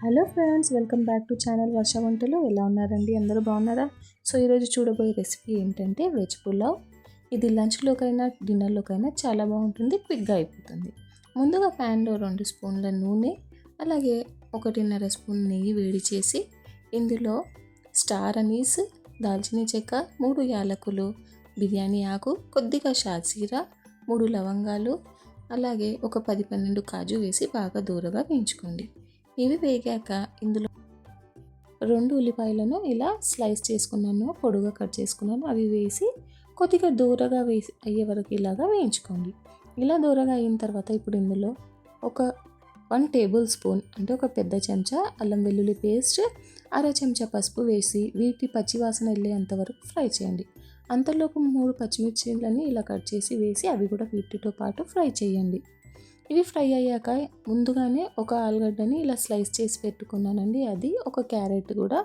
Hello friends welcome back to channel Varsha వంటలు. ఎలా ఉన్నారండి? అందరూ బాగున్నారా? సో ఈరోజు చూడబోయే రెసిపీ ఏంటంటే వెజ్ పులావ్. ఇది లంచ్లోకైనా డిన్నర్లోకైనా చాలా బాగుంటుంది క్విక్గా అయిపోతుంది. ముందుగా ప్యాన్లో రెండు స్పూన్ల నూనె అలాగే ఒకటిన్నర స్పూన్ నెయ్యి వేడి చేసి ఇందులో స్టార్ అనీస్ దాల్చిన చెక్క మూడు యాలకులు బిర్యానీ ఆకు కొద్దిగా షాజీరా మూడు లవంగాలు అలాగే ఒక పది పన్నెండు కాజు వేసి బాగా దూరగా వేయించుకోండి ఇవి వేగాక ఇందులో రెండు ఉల్లిపాయలను ఇలా స్లైస్ చేసుకున్నాను పొడుగా కట్ చేసుకున్నాను. అవి వేసి కొద్దిగా దూరగా వేసి అయ్యే వరకు ఇలాగా వేయించుకోండి. ఇలా దూరగా అయిన తర్వాత ఇప్పుడు ఇందులో ఒక వన్ టేబుల్ స్పూన్ అంటే ఒక పెద్ద చెంచా అల్లం వెల్లుల్లి పేస్ట్ అర చెంచా పసుపు వేసి వీటి పచ్చివాసన వెళ్ళేంత వరకు ఫ్రై చేయండి. అంతలోపు మూడు పచ్చిమిర్చిలని ఇలా కట్ చేసి వేసి అవి కూడా వీటితో పాటు ఫ్రై చేయండి. ఇవి ఫ్రై అయ్యాక ముందుగానే ఒక ఆలుగడ్డని ఇలా స్లైస్ చేసి పెట్టుకున్నానండి. అది ఒక క్యారెట్ కూడా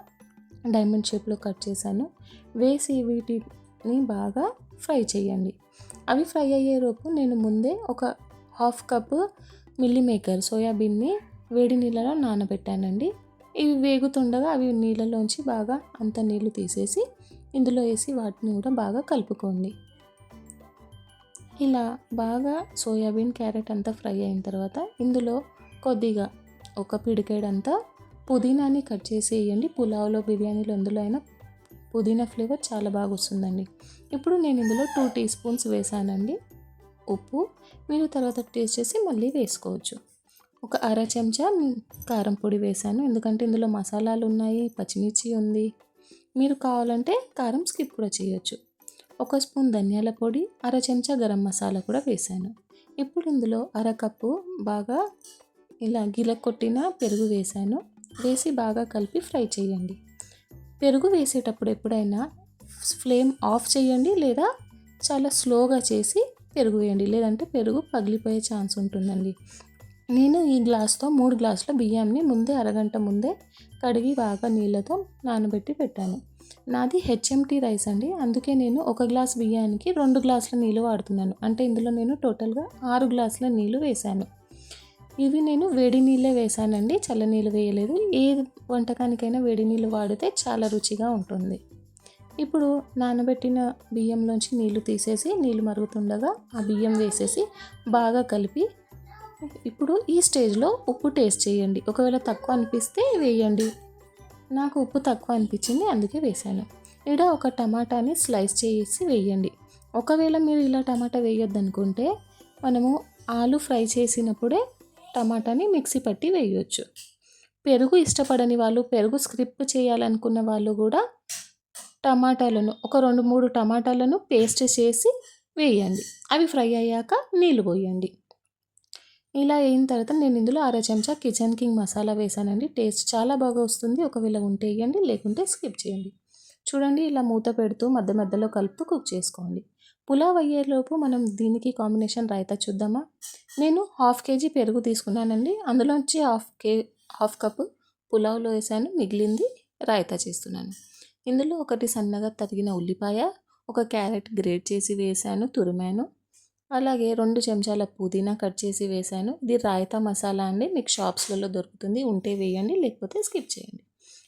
డైమండ్ షేప్లో కట్ చేశాను. వేసి వీటిని బాగా ఫ్రై చేయండి. అవి ఫ్రై అయ్యేలోపు నేను ముందే ఒక హాఫ్ కప్ మిల్లీ మేకర్ సోయాబీన్ని వేడి నీళ్ళలో నానబెట్టానండి. ఇవి వేగుతుండగా అవి నీళ్ళలోంచి బాగా అంత నీళ్ళు తీసేసి ఇందులో వేసి వాటిని కూడా బాగా కలుపుకోండి. ఇలా బాగా సోయాబీన్ క్యారెట్ అంతా ఫ్రై అయిన తర్వాత ఇందులో కొద్దిగా ఒక పిడికేడంతా పుదీనాని కట్ చేసి వేయండి పులావ్లో బిర్యానీలో అందులో అయినా పుదీనా ఫ్లేవర్ చాలా బాగా వస్తుందండి. ఇప్పుడు నేను ఇందులో టూ టీ స్పూన్స్ వేసానండి. ఉప్పు మీరు తర్వాత టేస్ట్ చేసి మళ్ళీ వేసుకోవచ్చు. ఒక అర చెంచా కారం పొడి వేసాను. ఎందుకంటే ఇందులో మసాలాలు ఉన్నాయి పచ్చిమిర్చి ఉంది. మీరు కావాలంటే కారం స్కిప్ కూడా చేయొచ్చు. ఒక స్పూన్ ధనియాల పొడి అర చెంచా గరం మసాలా కూడా వేసాను ఇప్పుడు ఇందులో అర కప్పు బాగా ఇలా గిల కొట్టిన పెరుగు వేసాను వేసి బాగా కలిపి ఫ్రై చేయండి. పెరుగు వేసేటప్పుడు ఎప్పుడైనా ఫ్లేమ్ ఆఫ్ చేయండి లేదా చాలా స్లోగా చేసి పెరుగు వేయండి. లేదంటే పెరుగు పగిలిపోయే ఛాన్స్ ఉంటుందండి. నేను ఈ గ్లాస్తో మూడు గ్లాసుల బియ్యాన్ని ముందే అరగంట ముందే కడిగి బాగా నీళ్ళతో నానబెట్టి పెట్టాను. నాది హెచ్ఎంటీ రైస్ అండి. అందుకే నేను ఒక గ్లాస్ బియ్యానికి రెండు గ్లాసుల నీళ్ళు వాడుతున్నాను. అంటే ఇందులో నేను టోటల్గా ఆరు గ్లాసుల నీళ్ళు వేశాను. ఇవి నేను వేడి నీళ్ళే వేశానండి. చల్ల నీళ్ళు వేయలేదు. ఏ వంటకానికైనా వేడి నీళ్ళు వాడితే చాలా రుచిగా ఉంటుంది. ఇప్పుడు నానబెట్టిన బియ్యంలోంచి నీళ్ళు తీసేసి నీళ్ళు మరుగుతుండగా ఆ బియ్యం వేసేసి బాగా కలిపి ఇప్పుడు ఈ స్టేజ్లో ఉప్పు టేస్ట్ చేయండి. ఒకవేళ తక్కువ అనిపిస్తే వేయండి. నాకు ఉప్పు తక్కువ అనిపించింది అందుకే వేసాను ఇక్కడ ఒక టమాటాని స్లైస్ చేసి వేయండి. ఒకవేళ మీరు ఇలా టమాటా వేయొద్దు అనుకుంటే మనము ఆలు ఫ్రై చేసినప్పుడే టమాటాని మిక్సీ పట్టి వేయవచ్చు పెరుగు ఇష్టపడని వాళ్ళు పెరుగు స్క్రిప్ చేయాలనుకున్న వాళ్ళు కూడా టమాటాలను ఒక రెండు మూడు టమాటాలను పేస్ట్ చేసి వేయండి. అవి ఫ్రై అయ్యాక నీళ్ళు పోయండి. ఇలా అయిన తర్వాత నేను ఇందులో అర చెంచా కిచెన్ కింగ్ మసాలా వేసానండి టేస్ట్ చాలా బాగా వస్తుంది. ఒకవేళ ఉంటే వేయండి లేకుంటే స్కిప్ చేయండి. చూడండి ఇలా మూత పెడుతూ మధ్య మధ్యలో కలుపుతూ కుక్ చేసుకోండి. పులావ్ అయ్యేలోపు మనం దీనికి కాంబినేషన్ రైతా చూద్దామా? నేను హాఫ్ కేజీ పెరుగు తీసుకున్నానండి. అందులోంచి హాఫ్ కే హాఫ్ కప్ పులావ్లో వేసాను మిగిలింది రాయితా చేస్తున్నాను. ఇందులో ఒకటి సన్నగా తరిగిన ఉల్లిపాయ ఒక క్యారెట్ గ్రేట్ చేసి వేసాను తురిమాను. అలాగే రెండు చెంచాల పుదీనా కట్ చేసి వేసాను ఇది రాయితా మసాలా అండి. మీకు షాప్స్లలో దొరుకుతుంది. ఉంటే వేయండి లేకపోతే స్కిప్ చేయండి.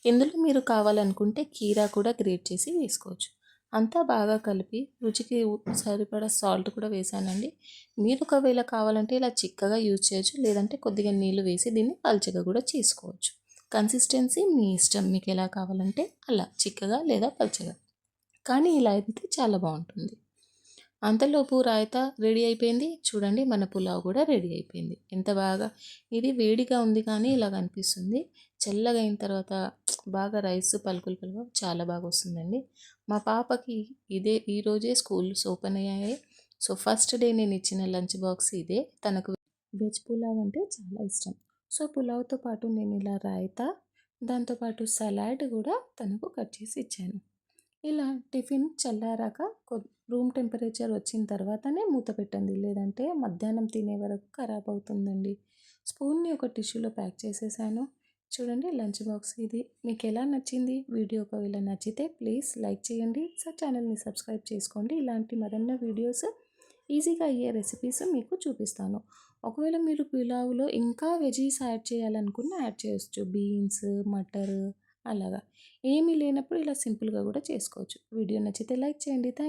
ఇందులో మీరు కావాలనుకుంటే కీరా కూడా గ్రేట్ చేసి వేసుకోవచ్చు. అంతా బాగా కలిపి రుచికి సరిపడా సాల్ట్ కూడా వేసానండి మీరు ఒకవేళ కావాలంటే ఇలా చిక్కగా యూజ్ చేయొచ్చు. లేదంటే కొద్దిగా నీళ్ళు వేసి దీన్ని పల్చగా కూడా చేసుకోవచ్చు. కన్సిస్టెన్సీ మీ ఇష్టం. మీకు ఎలా కావాలంటే అలా చిక్కగా లేదా పల్చగా. కానీ ఇలా అయితే చాలా బాగుంటుంది. అంతలోపు రాయితా రెడీ అయిపోయింది. చూడండి మన పులావ్ కూడా రెడీ అయిపోయింది. ఎంత బాగా. ఇది వేడిగా ఉంది కానీ ఇలా కనిపిస్తుంది. చల్లగా అయిన తర్వాత బాగా రైస్ పలుకులు పలుకు చాలా బాగా వస్తుందండి. మా పాపకి ఇదే ఈరోజే స్కూల్స్ ఓపెన్ అయ్యాయి. సో ఫస్ట్ డే నేను ఇచ్చిన లంచ్ బాక్స్ ఇదే. తనకు వెజ్ పులావ్ అంటే చాలా ఇష్టం. సో పులావ్తో పాటు నేను ఇలా రాయితా దాంతోపాటు సలాడ్ కూడా తనకు కట్ చేసి ఇచ్చాను. ఇలా టిఫిన్ చల్లారాక రూమ్ టెంపరేచర్ వచ్చిన తర్వాతనే మూత పెట్టండి. లేదంటే మధ్యాహ్నం తినే వరకు ఖరాబ్ అవుతుందండి. స్పూన్ని ఒక టిష్యూలో ప్యాక్ చేసేసాను. చూడండి లంచ్ బాక్స్ ఇది. మీకు ఎలా నచ్చింది? వీడియో ఒకవేళ నచ్చితే ప్లీజ్ లైక్ చేయండి. సార్ ఛానల్ని సబ్స్క్రైబ్ చేసుకోండి. ఇలాంటి మరెన్నో వీడియోస్ ఈజీగా అయ్యే రెసిపీస్ మీకు చూపిస్తాను. ఒకవేళ మీరు పులావ్లో ఇంకా వెజీస్ యాడ్ చేయాలనుకున్న యాడ్ చేయొచ్చు. బీన్స్ మటర్ అలాగా. ఏమీ లేనప్పుడు ఇలా సింపుల్గా కూడా చేసుకోవచ్చు. వీడియో నచ్చితే లైక్ చేయండి. థ్యాంక్